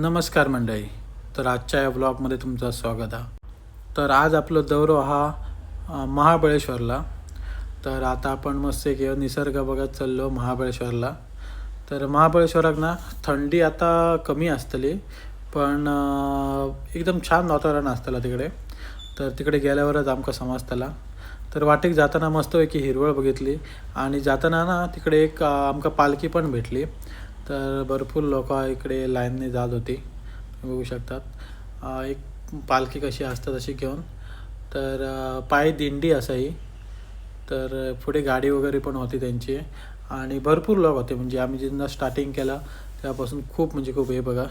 नमस्कार मंडळी. तर आजच्या या ब्लॉगमध्ये तुमचं स्वागत आहे. तर आज आपलं दौरो हा महाबळेश्वरला. तर आता आपण मस्त एक निसर्ग बघत चाललो महाबळेश्वरला. तर महाबळेश्वराक ना थंडी आता कमी असतली पण एकदम छान वातावरण असतलं तिकडे. तर तिकडे गेल्यावरच आमका समजतला तर वाटेक जाताना मस्तपैकी हिरवळ बघितली आणि जाताना ना तिकडे एक आमकां आमका पालखी पण भेटली. तर भरपूर लोक इकडे लाईनने जात होती. बघू शकतात. एक पालखी कशी असतात अशी घेऊन. तर पाय दिंडी दिंडी असाही तर पुढे गाडी वगैरे पण होती त्यांची. आणि भरपूर लोक होते. म्हणजे आम्ही जिथं स्टार्टिंग केलं तेव्हापासून खूप म्हणजे खूप हे बघा.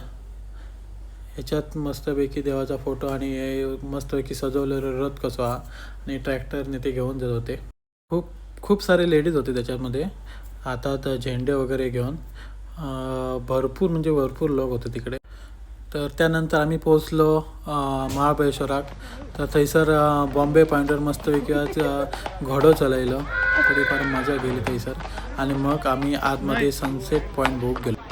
ह्याच्यात मस्तपैकी देवाचा फोटो आणि हे मस्तपैकी सजवलेलं रथ कसं हा. आणि ट्रॅक्टरने ते घेऊन जात होते. खूप खूप सारे लेडीज होते त्याच्यामध्ये. हातात झेंडे वगैरे घेऊन. भरपूर म्हणजे भरपूर लोक होते तिकडे. तर त्यानंतर आम्ही पोचलो महाबळेश्वरात. महाबळेश्वराक तर थंयसर बॉम्बे पॉईंटवर मस्तपैकी आज अं, घोडो चलयलो. थोडीफार मजा गेली थंयसर आणि मग आम्ही आतमध्ये सनसेट पॉईंट बुक गेलो.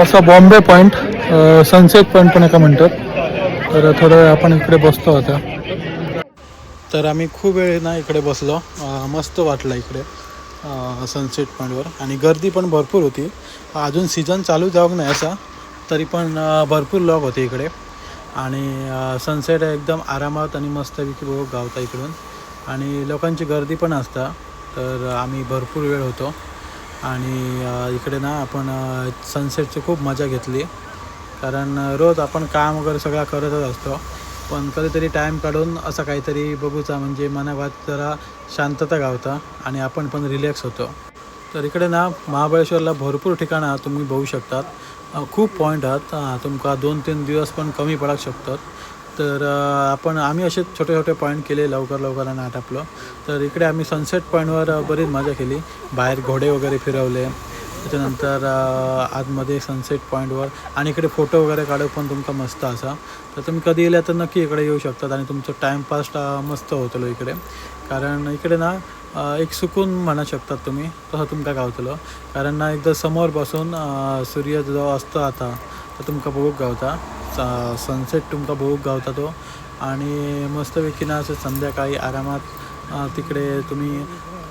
असं बॉम्बे पॉईंट सनसेट पॉईंट पण एका म्हणतात. तर थोडं वेळ आपण इकडे बसतो आता. तर आम्ही खूप वेळ ना इकडे बसलो. मस्त वाटलं इकडे. सनसेट पॉईंटवर आणि गर्दी पण भरपूर होती. अजून सीझन चालू जाऊक नाही असा. तरी पण भरपूर लोक होते इकडे. आणि सनसेट एकदम आरामात आणि मस्तपैकी बघ गावता इकडून. आणि लोकांची गर्दी पण असता. तर आम्ही भरपूर वेळ होतो. आणि इकडे ना आपण सनसेटची खूप मजा घेतली. कारण रोज आपण काम वगैरे सगळं करतच असतो. पण कधीतरी टाईम काढून असं काहीतरी बघूचा म्हणजे मनावात जरा शांतता गावता आणि आपण पण रिलॅक्स होतो. तर इकडे ना महाबळेश्वरला भरपूर ठिकाणं तुम्ही बघू शकतात. खूप पॉईंट आहात. तुमका दोन तीन दिवस पण कमी पडक शकतात. तर आपण आम्ही असे छोटे छोटे पॉईंट केले लवकर लवकर आणि आटापलो. तर इकडे आम्ही सनसेट पॉईंटवर बरीच मजा केली. बाहेर घोडे वगैरे फिरवले. त्याच्यानंतर आतमध्ये सनसेट पॉईंटवर आणि इकडे फोटो वगैरे काढूक पण तुमका मस्त असा. तर तुम्ही कधी येल्या तर नक्की इकडे येऊ शकतात आणि तुमचं टाईमपास मस्त होतलो इकडे. कारण इकडे ना एक सुकून म्हणू शकतात तुम्ही. तसं तुमका गावतलो. कारण ना एकदा समोर बसून सूर्य जो असतो आता तर तुमका बघूक गावता. सनसेट तुमका बघूक गावता तो. आणि मस्तपैकी ना असं संध्याकाळी आरामात तिकडे तुम्ही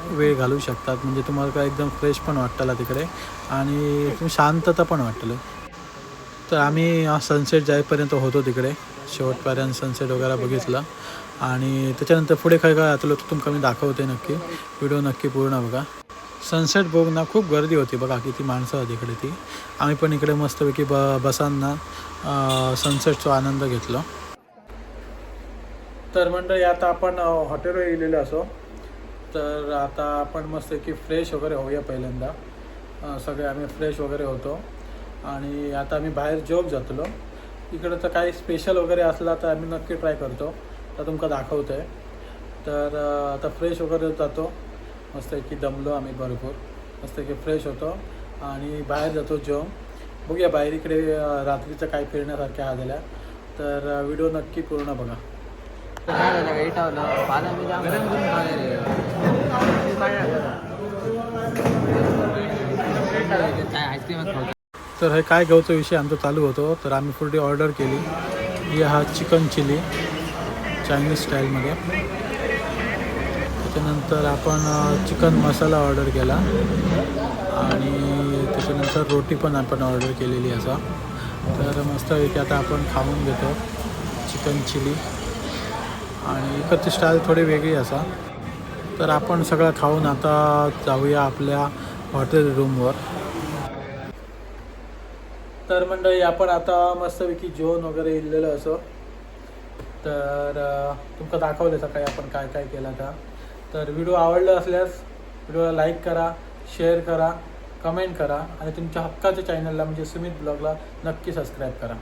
वेळ घालवू शकतात. म्हणजे तुम्हाला काय एकदम फ्रेश पण वाटतला तिकडे. आणि तुम्ही शांतता पण वाटलं तर आम्ही सनसेट जाईपर्यंत होतो तिकडे. शेवटपर्यंत सनसेट वगैरे बघितलं. आणि त्याच्यानंतर पुढे काय काय आतलो तर तुमका मी दाखवते नक्की. व्हिडिओ नक्की पूर्ण बघा. सनसेट बघ ना खूप गर्दी होती बघा किती माणसं होती इकडे ती. आम्ही पण इकडे मस्तपैकी ब बसांना सनसेटचा आनंद घेतला. तर मंडळी आता आपण हॉटेलवर गेलेलो असो. तर आता आपण मस्त की फ्रेश वगैरे होऊया पहिल्यांदा. सगळे आम्ही फ्रेश वगैरे होतो. आणि आता आम्ही बाहेर जॉब जातलो. इकडं तर काही स्पेशल वगैरे असला तर आम्ही नक्की ट्राय करतो. तर तुमका दाखवतो. आहे तर आता फ्रेश वगैरे जातो. मस्त की दमलो आम्ही भरपूर. मस्त की फ्रेश होतो. आणि बाहेर जातो जॉब बघूया बाहेर इकडे रात्रीचं काय फिरण्यासारख्या आलेल्या तर व्हिडिओ नक्की पूर्ण बघा. आईस्क्रीम तर हे काय घ्यायचा विषय आमचा चालू होतो तर आम्ही पुढे ऑर्डर केली. ही हा चिकन चिली चायनीज स्टाईलमध्ये त्याच्यानंतर आपण चिकन मसाला ऑर्डर केला. आणि त्याच्यानंतर रोटी पण आपण ऑर्डर केलेली असा. तर मस्तपैकी आता आपण खाऊन घेतो चिकन चिली. आणि इकडची स्टाईल थोडी वेगळी असा. तर आपण सगळं खाऊन आता जाऊया आपल्या हॉटेल रूमवर तर मंडळी आपण आता मस्तपैकी जेवण वगैरे इल्लेलं असो. तर तुमका दाखवलं सकाळी आपण काय काय केलं का तर व्हिडिओ आवडला असल्यास व्हिडिओला लाईक करा शेअर करा कमेंट करा आणि तुमच्या हक्काच्या चॅनलला म्हणजे सुमित ब्लॉगला नक्की सबस्क्राईब करा.